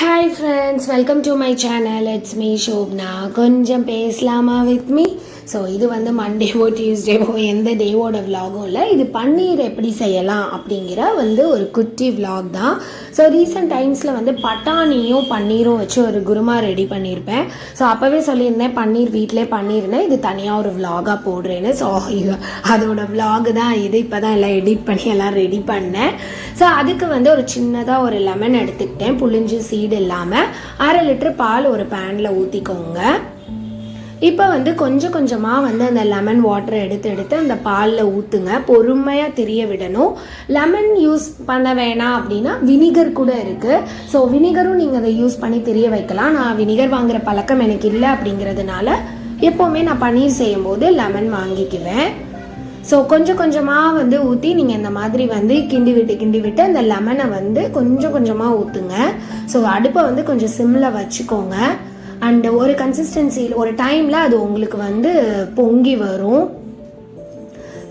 hi friends welcome to my channel it's me Shobna கொஞ்சம் பேசலாமா with me So இது வந்து மண்டேவோ டியூஸ்டேவோ எந்த டேவோட விலாகும் இல்லை. இது பன்னீர் எப்படி செய்யலாம் அப்படிங்கிற வந்து ஒரு குட்டி விலாக் தான். ஸோ ரீசெண்ட் டைம்ஸில் வந்து பட்டாணியும் பன்னீரும் வச்சு ஒரு குருமா ரெடி பண்ணியிருப்பேன் ஸோ அப்போவே சொல்லியிருந்தேன் பன்னீர் வீட்டிலே பண்ணியிருந்தேன் இது தனியாக ஒரு விலாகாக போடுறேன்னு. ஸோ அதோட விலாக் தான் இது. இப்போ தான் எல்லாம் எடிட் பண்ணி எல்லாம் ரெடி பண்ணேன். ஸோ அதுக்கு வந்து ஒரு சின்னதாக ஒரு லெமன் எடுத்துக்கிட்டேன். புளிஞ்சு சீடு இல்லாமல் அரை லிட்டர் பால் ஒரு பேனில் ஊற்றிக்கோங்க இப்போ வந்து கொஞ்சம் கொஞ்சமாக வந்து அந்த லெமன் வாட்டரை எடுத்து எடுத்து அந்த பாலில் ஊற்றுங்க பொறுமையாக தெரிய விடணும். லெமன் யூஸ் பண்ண வேணாம் அப்படின்னா வினிகர் கூட இருக்குது ஸோ வினிகரும் நீங்கள் அதை யூஸ் பண்ணி தெரிய வைக்கலாம். நான் வினிகர் வாங்குற பழக்கம் எனக்கு இல்லை அப்படிங்கிறதுனால எப்போவுமே நான் பன்னீர் செய்யும்போது லெமன் வாங்கிக்குவேன். ஸோ கொஞ்சம் கொஞ்சமாக வந்து ஊற்றி நீங்கள் இந்த மாதிரி வந்து கிண்டி விட்டு கிண்டி விட்டு அந்த லெமனை வந்து கொஞ்சம் கொஞ்சமாக ஊற்றுங்க ஸோ அடுப்பை வந்து கொஞ்சம் சிம்மில் வச்சுக்கோங்க. அண்ட் ஒரு கன்சிஸ்டன்சியில் ஒரு டைமில் அது உங்களுக்கு வந்து பொங்கி வரும்.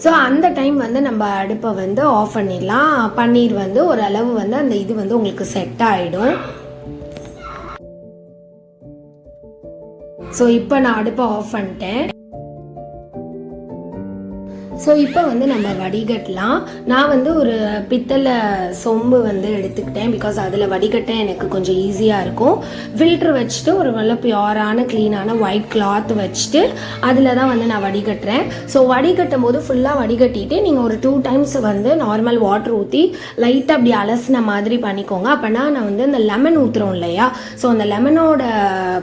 ஸோ அந்த டைம் வந்து நம்ம அடுப்பை வந்து ஆஃப் பண்ணிடலாம். பன்னீர் வந்து ஓரளவு வந்து அந்த இது வந்து உங்களுக்கு செட் ஆகிடும் ஸோ இப்போ நான் அடுப்பை ஆஃப் பண்ணிட்டேன். ஸோ இப்போ வந்து நம்ம வடிகட்டலாம். நான் வந்து ஒரு பித்தளை சொம்பு வந்து எடுத்துக்கிட்டேன். பிகாஸ் அதில் வடிகட்ட எனக்கு கொஞ்சம் ஈஸியாக இருக்கும். ஃபில்ட்ரு வச்சுட்டு ஒரு நல்ல பியூரான க்ளீனான ஒயிட் கிளாத் வச்சுட்டு அதில் தான் வந்து நான் வடிகட்டுறேன். ஸோ வடிகட்டும் போது ஃபுல்லாக வடிகட்டிட்டு நீங்கள் ஒரு டூ டைம்ஸ் வந்து நார்மல் வாட்டர் ஊற்றி லைட்டாக அப்படி அலசின மாதிரி பண்ணிக்கோங்க. அப்போனா நான் வந்து இந்த லெமன் ஊற்றுறோம் இல்லையா? ஸோ அந்த லெமனோட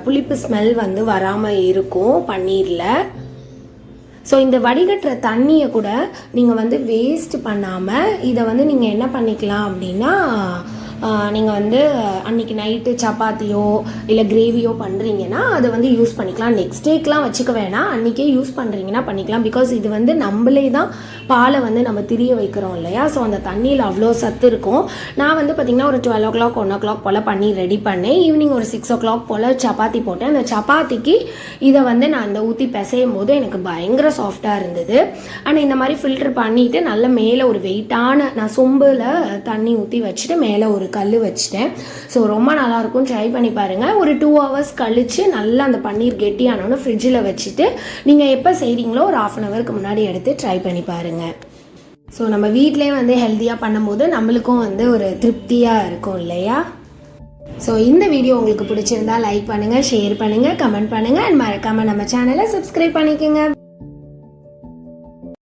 புளிப்பு ஸ்மெல் வந்து வராமல் இருக்கும் பன்னீரில். ஸோ இந்த வடிகட்டுற தண்ணியை கூட நீங்கள் வந்து வேஸ்ட் பண்ணாமல் இதை வந்து நீங்கள் என்ன பண்ணிக்கலாம் அப்படின்னா நீங்கள் வந்து அன்னைக்கு நைட்டு சப்பாத்தியோ இல்லை கிரேவியோ பண்ணுறீங்கன்னா அதை வந்து யூஸ் பண்ணிக்கலாம். நெக்ஸ்ட் டேக்கெலாம் வச்சுக்க வேணாம். அன்றைக்கே யூஸ் பண்ணுறீங்கன்னா பண்ணிக்கலாம். பிகாஸ் இது வந்து நம்மளே தான் பாலை வந்து நம்ம திரிய வைக்கிறோம் இல்லையா? ஸோ அந்த தண்ணியில் அவ்வளோ சத்து இருக்கும். நான் வந்து பார்த்திங்கன்னா ஒரு twelve o'clock one o'clock போல் பண்ணி ரெடி பண்ணேன். ஈவினிங் ஒரு சிக்ஸ் ஓ கிளாக் போல் சப்பாத்தி போட்டேன். அந்த சப்பாத்திக்கு இதை வந்து நான் அந்த ஊற்றி பிசையும் போது எனக்கு பயங்கர சாஃப்டாக இருந்தது. ஆனால் இந்த மாதிரி ஃபில்டர் பண்ணிவிட்டு நல்ல மேலே ஒரு வெயிட்டான நான் சொம்பில் தண்ணி ஊற்றி வச்சுட்டு மேலே ஒரு கல் வச்சுட்டேன். ஸோ ரொம்ப நல்லாயிருக்கும் ட்ரை பண்ணி பாருங்கள் ஒரு டூ ஹவர்ஸ் கழித்து நல்லா அந்த பன்னீர் கெட்டியானோன்னு ஃப்ரிட்ஜில் வச்சுட்டு நீங்கள் எப்போ செய்கிறீங்களோ ஒரு ஆஃப் அன் ஹவருக்கு முன்னாடி எடுத்து ட்ரை பண்ணி பாருங்கள் ஸோ நம்ம வீட்டிலே வந்து ஹெல்த்தியாக பண்ணும்போது நம்மளுக்கும் வந்து ஒரு திருப்தியாக இருக்கும் இல்லையா? ஸோ இந்த வீடியோ உங்களுக்கு பிடிச்சிருந்தா லைக் பண்ணுங்கள் ஷேர் பண்ணுங்கள் கமெண்ட் பண்ணுங்கள் அண்ட் மறக்காமல் நம்ம சேனலை சப்ஸ்கிரைப் பண்ணிக்கோங்க.